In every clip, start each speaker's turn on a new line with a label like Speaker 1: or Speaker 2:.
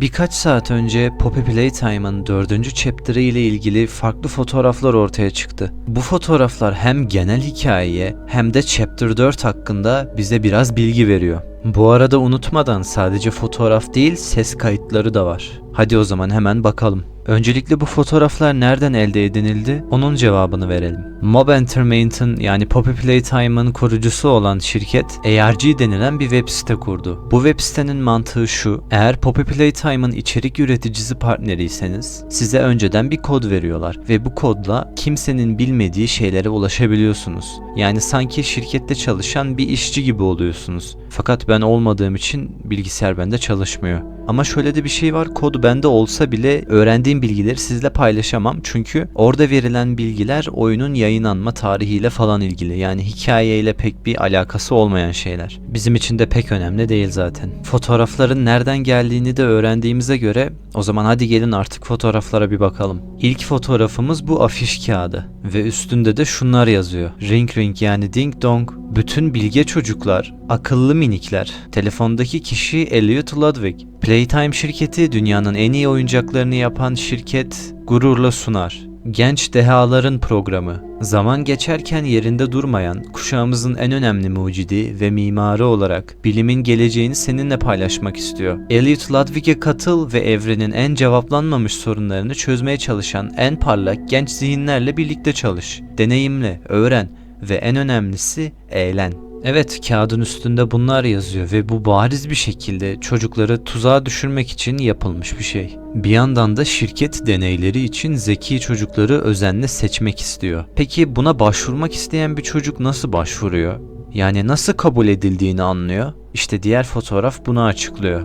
Speaker 1: Birkaç saat önce Poppy Playtime'ın dördüncü chapter'ı ile ilgili farklı fotoğraflar ortaya çıktı. Bu fotoğraflar hem genel hikayeye hem de chapter 4 hakkında bize biraz bilgi veriyor. Bu arada unutmadan sadece fotoğraf değil ses kayıtları da var. Hadi o zaman hemen bakalım. Öncelikle bu fotoğraflar nereden elde edinildi? Onun cevabını verelim. Mob Entertainment'ın yani Poppy Playtime'ın kurucusu olan şirket ARG denilen bir web site kurdu. Bu web sitenin mantığı şu. Eğer Poppy Playtime'ın içerik üreticisi partneriyseniz size önceden bir kod veriyorlar ve bu kodla kimsenin bilmediği şeylere ulaşabiliyorsunuz. Yani sanki şirkette çalışan bir işçi gibi oluyorsunuz. Fakat ben olmadığım için bilgisayar bende çalışmıyor. Ama şöyle de bir şey var. Kod bende olsa bile öğrendiğim bilgileri sizle paylaşamam. Çünkü orada verilen bilgiler oyunun yayınlanma tarihiyle falan ilgili. Yani hikayeyle pek bir alakası olmayan şeyler. Bizim için de pek önemli değil zaten. Fotoğrafların nereden geldiğini de öğrendiğimize göre o zaman hadi gelin artık fotoğraflara bir bakalım. İlk fotoğrafımız bu afiş kağıdı ve üstünde de şunlar yazıyor. Ring ring yani ding dong. Bütün bilge çocuklar, akıllı minikler. Telefondaki kişi Elliot Ludwig. Playtime şirketi dünyanın en iyi oyuncaklarını yapan şirket gururla sunar. Genç dehaların programı. Zaman geçerken yerinde durmayan, kuşağımızın en önemli mucidi ve mimarı olarak bilimin geleceğini seninle paylaşmak istiyor. Elliot Ludwig'e katıl ve evrenin en cevaplanmamış sorunlarını çözmeye çalışan en parlak genç zihinlerle birlikte çalış. Deneyimle, öğren ve en önemlisi eğlen. Evet kağıdın üstünde bunlar yazıyor ve bu bariz bir şekilde çocukları tuzağa düşürmek için yapılmış bir şey. Bir yandan da şirket deneyleri için zeki çocukları özenle seçmek istiyor. Peki buna başvurmak isteyen bir çocuk nasıl başvuruyor? Yani nasıl kabul edildiğini anlıyor? İşte diğer fotoğraf bunu açıklıyor.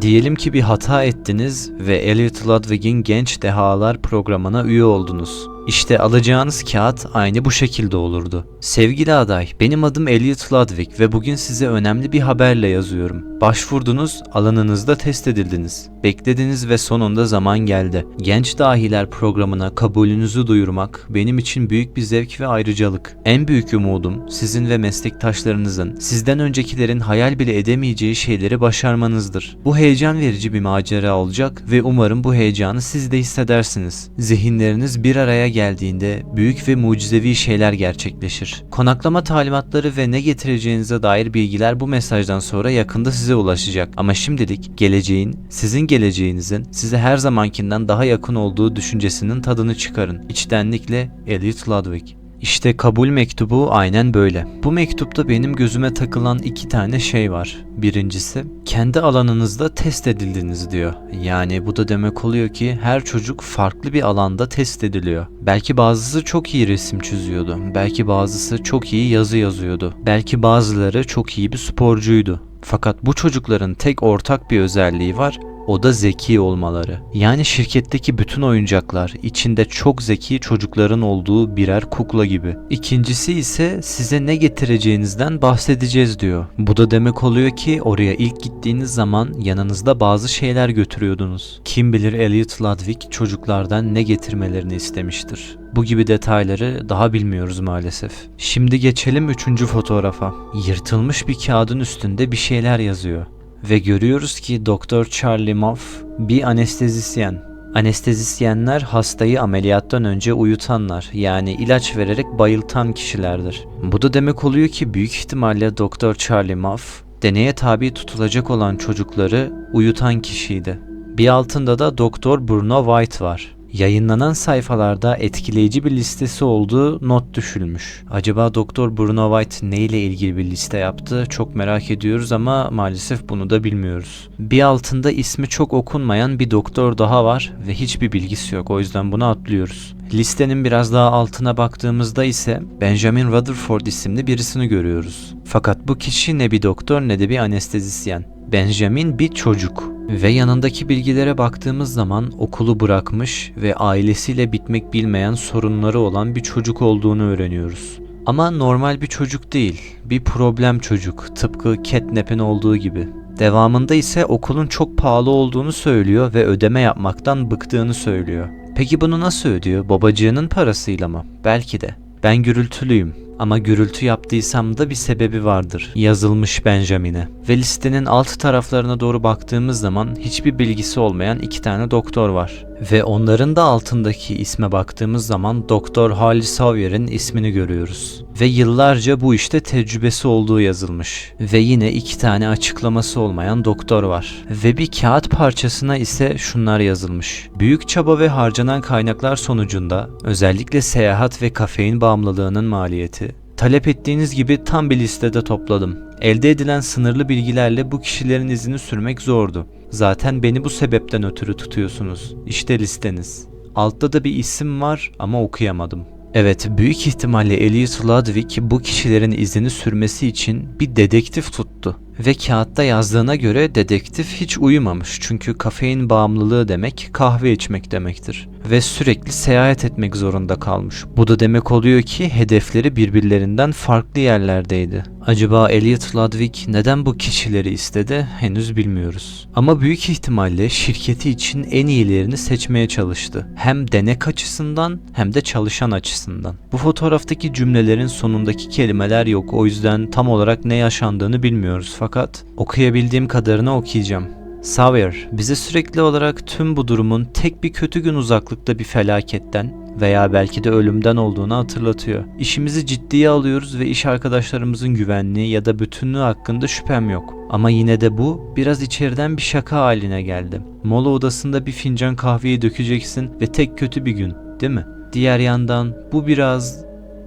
Speaker 1: Diyelim ki bir hata ettiniz ve Elliot Ludwig'in Genç Dehalar programına üye oldunuz. İşte alacağınız kağıt aynı bu şekilde olurdu. Sevgili aday, benim adım Elliot Ludwig ve bugün size önemli bir haberle yazıyorum. Başvurdunuz, alanınızda test edildiniz. Beklediniz ve sonunda zaman geldi. Genç Dahiler programına kabulünüzü duyurmak benim için büyük bir zevk ve ayrıcalık. En büyük umudum sizin ve meslektaşlarınızın, sizden öncekilerin hayal bile edemeyeceği şeyleri başarmanızdır. Bu heyecan verici bir macera olacak ve umarım bu heyecanı siz de hissedersiniz. Zihinleriniz bir araya geldiğinde büyük ve mucizevi şeyler gerçekleşir. Konaklama talimatları ve ne getireceğinize dair bilgiler bu mesajdan sonra yakında size ulaşacak. Ama şimdilik geleceğin, sizin geleceğinizin size her zamankinden daha yakın olduğu düşüncesinin tadını çıkarın. İçtenlikle Elliot Ludwig. İşte kabul mektubu aynen böyle. Bu mektupta benim gözüme takılan iki tane şey var. Birincisi, kendi alanınızda test edildiniz diyor. Yani bu da demek oluyor ki her çocuk farklı bir alanda test ediliyor. Belki bazısı çok iyi resim çiziyordu. Belki bazısı çok iyi yazı yazıyordu. Belki bazıları çok iyi bir sporcuydu. Fakat bu çocukların tek ortak bir özelliği var. O da zeki olmaları. Yani şirketteki bütün oyuncaklar içinde çok zeki çocukların olduğu birer kukla gibi. İkincisi ise size ne getireceğinizden bahsedeceğiz diyor. Bu da demek oluyor ki oraya ilk gittiğiniz zaman yanınızda bazı şeyler götürüyordunuz. Kim bilir Elliot Ludwig çocuklardan ne getirmelerini istemiştir. Bu gibi detayları daha bilmiyoruz maalesef. Şimdi geçelim üçüncü fotoğrafa. Yırtılmış bir kağıdın üstünde bir şeyler yazıyor ve görüyoruz ki Doktor Charlie Moff bir anestezisyen. Anestezisyenler hastayı ameliyattan önce uyutanlar yani ilaç vererek bayıltan kişilerdir. Bu da demek oluyor ki büyük ihtimalle Doktor Charlie Moff deneye tabi tutulacak olan çocukları uyutan kişiydi. Bir altında da Doktor Bruno White var. Yayınlanan sayfalarda etkileyici bir listesi olduğu not düşülmüş. Acaba Doktor Bruno White ne ile ilgili bir liste yaptı çok merak ediyoruz ama maalesef bunu da bilmiyoruz. Bir altında ismi çok okunmayan bir doktor daha var ve hiçbir bilgisi yok o yüzden bunu atlıyoruz. Listenin biraz daha altına baktığımızda ise Benjamin Rutherford isimli birisini görüyoruz. Fakat bu kişi ne bir doktor ne de bir anestezisyen. Benjamin bir çocuk ve yanındaki bilgilere baktığımız zaman okulu bırakmış ve ailesiyle bitmek bilmeyen sorunları olan bir çocuk olduğunu öğreniyoruz. Ama normal bir çocuk değil, bir problem çocuk, tıpkı Catnap'in olduğu gibi. Devamında ise okulun çok pahalı olduğunu söylüyor ve ödeme yapmaktan bıktığını söylüyor. Peki bunu nasıl ödüyor? Babacığının parasıyla mı? Belki de. Ben gürültülüyüm. Ama gürültü yaptıysam da bir sebebi vardır. Yazılmış Benjamin'e. Ve listenin alt taraflarına doğru baktığımız zaman hiçbir bilgisi olmayan iki tane doktor var. Ve onların da altındaki isme baktığımız zaman Doktor Hal Sawyer'in ismini görüyoruz. Ve yıllarca bu işte tecrübesi olduğu yazılmış. Ve yine iki tane açıklaması olmayan doktor var. Ve bir kağıt parçasına ise şunlar yazılmış. Büyük çaba ve harcanan kaynaklar sonucunda özellikle seyahat ve kafein bağımlılığının maliyeti Talep ettiğiniz gibi tam bir listede topladım. Elde edilen sınırlı bilgilerle bu kişilerin izini sürmek zordu. Zaten beni bu sebepten ötürü tutuyorsunuz. İşte listeniz. Altta da bir isim var ama okuyamadım. Evet, büyük ihtimalle Elliot Ludwig bu kişilerin izini sürmesi için bir dedektif tuttu. Ve kağıtta yazdığına göre dedektif hiç uyumamış çünkü kafein bağımlılığı demek kahve içmek demektir. Ve sürekli seyahat etmek zorunda kalmış. Bu da demek oluyor ki hedefleri birbirlerinden farklı yerlerdeydi. Acaba Elliot Ludwig neden bu kişileri istedi henüz bilmiyoruz. Ama büyük ihtimalle şirketi için en iyilerini seçmeye çalıştı. Hem denek açısından hem de çalışan açısından. Bu fotoğraftaki cümlelerin sonundaki kelimeler yok o yüzden tam olarak ne yaşandığını bilmiyoruz fakat okuyabildiğim kadarını okuyacağım. Sawyer, bize sürekli olarak tüm bu durumun tek bir kötü gün uzaklıkta bir felaketten veya belki de ölümden olduğunu hatırlatıyor. İşimizi ciddiye alıyoruz ve iş arkadaşlarımızın güvenliği ya da bütünlüğü hakkında şüphem yok. Ama yine de bu biraz içeriden bir şaka haline geldi. Mola odasında bir fincan kahveyi dökeceksin ve tek kötü bir gün, değil mi? Diğer yandan bu biraz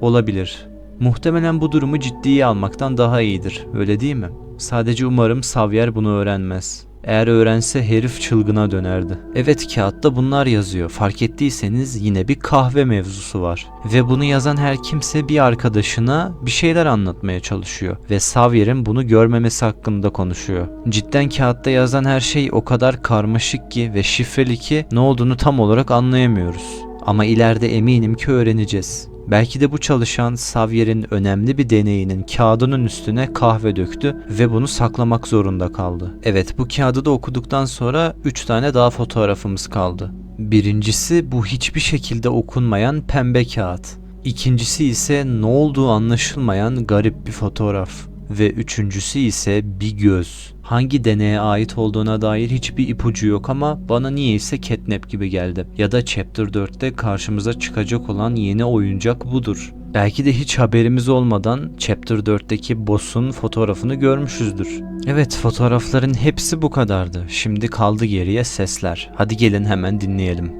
Speaker 1: olabilir. Muhtemelen bu durumu ciddiye almaktan daha iyidir, öyle değil mi? Sadece umarım Xavier bunu öğrenmez. Eğer öğrense herif çılgına dönerdi. Evet kağıtta bunlar yazıyor. Fark ettiyseniz yine bir kahve mevzusu var. Ve bunu yazan her kimse bir arkadaşına bir şeyler anlatmaya çalışıyor. Ve Xavier'in bunu görmemesi hakkında konuşuyor. Cidden kağıtta yazan her şey o kadar karmaşık ki ve şifreli ki ne olduğunu tam olarak anlayamıyoruz. Ama ileride eminim ki öğreneceğiz. Belki de bu çalışan Xavier'in önemli bir deneyinin kağıdının üstüne kahve döktü ve bunu saklamak zorunda kaldı. Evet bu kağıdı da okuduktan sonra 3 tane daha fotoğrafımız kaldı. Birincisi bu hiçbir şekilde okunmayan pembe kağıt. İkincisi ise ne olduğu anlaşılmayan garip bir fotoğraf. Ve üçüncüsü ise bir göz. Hangi deneye ait olduğuna dair hiçbir ipucu yok ama bana niyeyse Catnap gibi geldi. Ya da Chapter 4'te karşımıza çıkacak olan yeni oyuncak budur. Belki de hiç haberimiz olmadan Chapter 4'teki boss'un fotoğrafını görmüşüzdür. Evet fotoğrafların hepsi bu kadardı. Şimdi kaldı geriye sesler. Hadi gelin hemen dinleyelim.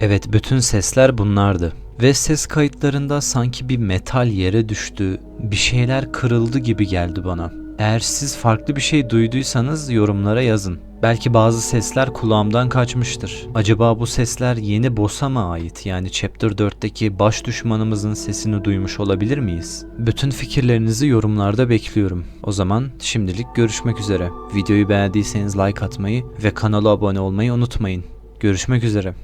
Speaker 1: Evet bütün sesler bunlardı. Ve ses kayıtlarında sanki bir metal yere düştü, bir şeyler kırıldı gibi geldi bana. Eğer siz farklı bir şey duyduysanız yorumlara yazın. Belki bazı sesler kulağımdan kaçmıştır. Acaba bu sesler yeni boss'a mı ait? Yani Chapter 4'teki baş düşmanımızın sesini duymuş olabilir miyiz? Bütün fikirlerinizi yorumlarda bekliyorum. O zaman şimdilik görüşmek üzere. Videoyu beğendiyseniz like atmayı ve kanala abone olmayı unutmayın. Görüşmek üzere.